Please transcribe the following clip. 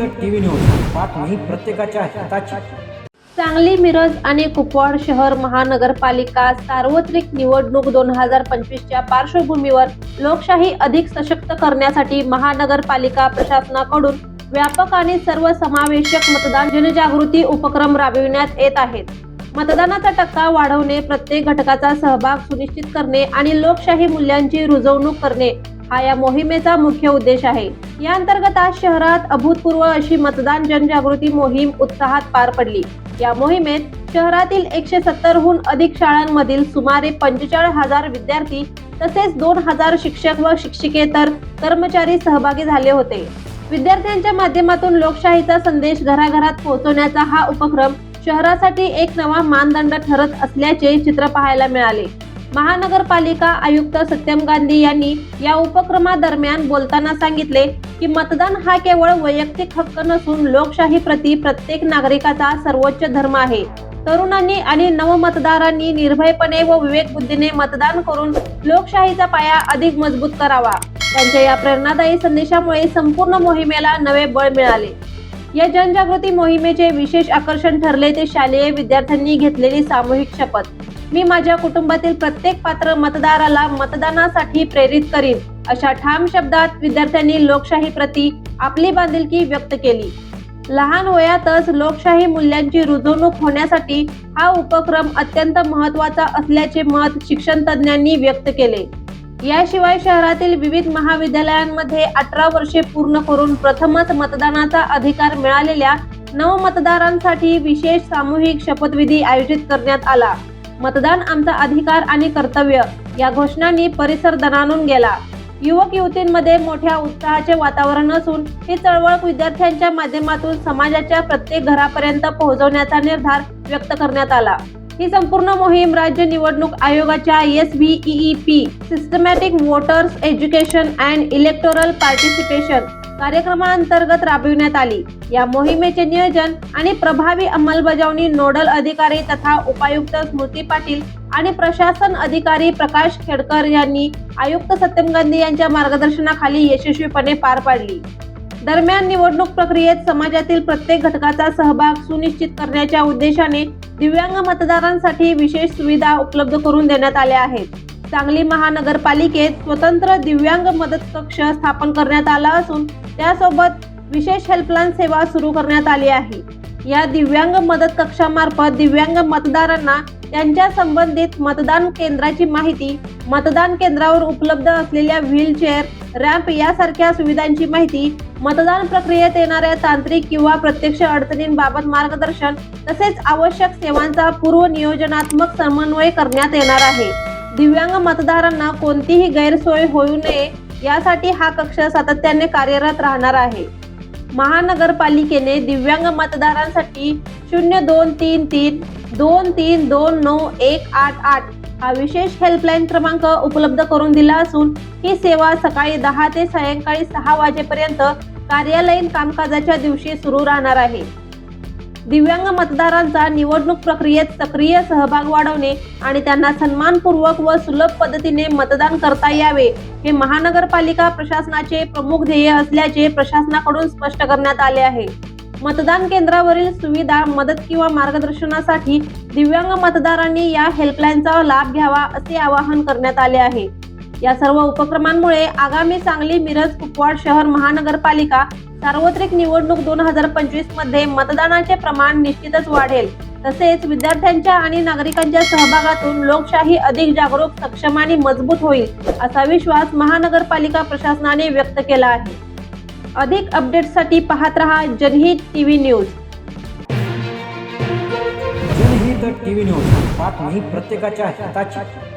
जनहित TV news. बातमी प्रत्येकाच्या हिताची. सांगली मिरज आणि कुपवाड शहर महानगरपालिका सार्वत्रिक निवडणूक दोन हजार पंचवीसच्या पार्श्वभूमीवर लोकशाही अधिक सशक्त करण्यासाठी महानगरपालिका प्रशासनाकडून व्यापक आणि सर्वसमावेशक मतदान जनजागृती उपक्रम राबविण्यात येत आहेत. मतदानाचा टक्का वाढवणे प्रत्येक घटकाचा सहभाग सुनिश्चित करणे आणि लोकशाही मूल्यांची रुजवणूक करणे हा या मोहिमेचा मुख्य उद्देश आहे. या अंतर्गत आज शहरात अभूतपूर्व अशी मतदान जनजागृती मोहीम उत्साहात पार पडली. या मोहिमेत शहरातील एकशे सत्तरहून अधिक शाळांमधील सुमारे पंचेचाळीस हजार विद्यार्थी तसेच दोन हजार शिक्षक व शिक्षिकेतर कर्मचारी सहभागी झाले होते. विद्यार्थ्यांच्या माध्यमातून लोकशाहीचा संदेश घराघरात पोहोचवण्याचा हा उपक्रम शहरासाठी एक नवा मानदंड ठरत असल्याचे चित्र पाहायला मिळाले. महानगरपालिका आयुक्त सत्यम गांधी यांनी या उपक्रमादरम्यान बोलताना सांगितले की मतदान हा केवळ वैयक्तिक हक्क नसून लोकशाही प्रती प्रत्येक नागरिकाचा सर्वोच्च धर्म आहे. तरुणांनी आणि नवमतदारांनी निर्भयपणे व विवेकबुद्धीने मतदान करून लोकशाहीचा पाया अधिक मजबूत करावा. त्यांच्या या प्रेरणादायी संदेशामुळे संपूर्ण मोहिमेला नवे बळ मिळाले. या जनजागृती मोहिमेचे विशेष आकर्षण ठरले ते शालेय विद्यार्थ्यांनी घेतलेली सामूहिक शपथ. मी माझ्या कुटुंबातील प्रत्येक पात्र मतदाराला मतदानासाठी प्रेरित करीन अशा ठाम शब्दात विद्यार्थ्यांनी लोकशाही प्रती आपली बांधिलकी व्यक्त केली. लहान वयातच लोकशाही मूल्यांची रुजवणूक होण्यासाठी हा उपक्रम अत्यंत महत्त्वाचा असल्याचे मत शिक्षण तज्ज्ञांनी व्यक्त केले. याशिवाय शहरातील विविध महाविद्यालयांमध्ये अठरा वर्षे पूर्ण करून प्रथमच मतदानाचा अधिकार मिळालेल्या नवमतदारांसाठी विशेष सामूहिक शपथविधी आयोजित करण्यात आला. मतदान आमचा अधिकार आणि कर्तव्य. या घोषणांनी परिसर दणानून गेला. युवक युवतींमध्ये मोठ्या उत्साहाचे वातावरण असून ही चळवळ विद्यार्थ्यांच्या माध्यमातून समाजाच्या प्रत्येक घरापर्यंत पोहोचवण्याचा निर्धार व्यक्त करण्यात आला. ही संपूर्ण मोहीम राज्य निवडणूक आयोगाच्या S B E P systematic voters education and electoral participation कार्यक्रमाअंतर्गत राबविण्यात आली. या मोहिमेचे नियोजन आणि प्रभावी अंमलबजावणी नोडल अधिकारी तथा उपायुक्त स्मृती पाटील आणि प्रशासन अधिकारी प्रकाश खेडकर यांनी आयुक्त सत्यम गांधी यांच्या मार्गदर्शनाखाली यशस्वीपणे पार पाडली. दरम्यान निवडणूक प्रक्रियेत समाजातील प्रत्येक घटकाचा सहभाग सुनिश्चित करण्याच्या उद्देशाने दिव्यांग मतदारांसाठी विशेष सुविधा उपलब्ध करून देण्यात आल्या आहेत. सांगली महानगरपालिकेत स्वतंत्र दिव्यांग मदत कक्ष स्थापन करण्यात आला असून त्यासोबत विशेष हेल्पलाईन सेवा सुरू करण्यात आली आहे. या दिव्यांग मदत कक्षामार्फत दिव्यांग मतदारांना त्यांच्या संबंधित मतदान केंद्राची माहिती मतदान केंद्रावर उपलब्ध असलेल्या व्हीलचेअर रॅम्प यासारख्या सुविधांची माहिती मतदान प्रक्रियेत येणाऱ्या तांत्रिक किंवा प्रत्यक्ष अडचणींबाबत मार्गदर्शन तसेच आवश्यक सेवांचा पूर्व नियोजनात्मक समन्वय करण्यात येणार आहे. दिव्यांग मतदारांना कोणतीही गैरसोय होऊ नये यासाठी हा कक्ष सातत्याने कार्यरत राहणार आहे. महानगरपालिकेने दिव्यांग मतदारांसाठी शून्य दोन तीन तीन दोन तीन दोन नऊ एक आठ आठ हा विशेष हेल्पलाईन क्रमांक उपलब्ध करून दिला असून ही सेवा सकाळी दहा ते सायंकाळी सहा वाजेपर्यंत कार्यालयीन कामकाजाच्या दिवशी सुरू राहणार आहे. दिव्यांग मतदारांचा निवडणूक प्रक्रियेत सक्रिय सहभाग वाढवणे आणि त्यांना सन्मानपूर्वक व सुलभ पद्धतीने मतदान करता यावे हे महानगरपालिका प्रशासनाचे प्रमुख ध्येय असल्याचे प्रशासनाकडून स्पष्ट करण्यात आले आहे. मतदान केंद्रावरील सुविधा मदत किंवा मार्गदर्शनासाठी दिव्यांग मतदारांनी या हेल्पलाईनचा लाभ घ्यावा असे आवाहन करण्यात आले आहे. या सर्व उपक्रमांमुळे आगामी सांगली मिरज कुपवाड शहर महानगरपालिका सार्वत्रिक निवडणूक दोन हजार पंचवीसमध्ये मतदानाचे प्रमाण निश्चितच वाढेल. तसेच विद्यार्थ्यांच्या आणि नागरिकांच्या सहभागातून लोकशाही अधिक जागरूक सक्षम आणि मजबूत होईल असा विश्वास महानगरपालिका प्रशासनाने व्यक्त केला आहे. अधिक अपडेट्ससाठी पाहत रहा Janhit TV news. Janhit TV news बातमी प्रत्येकाच्या हिताची.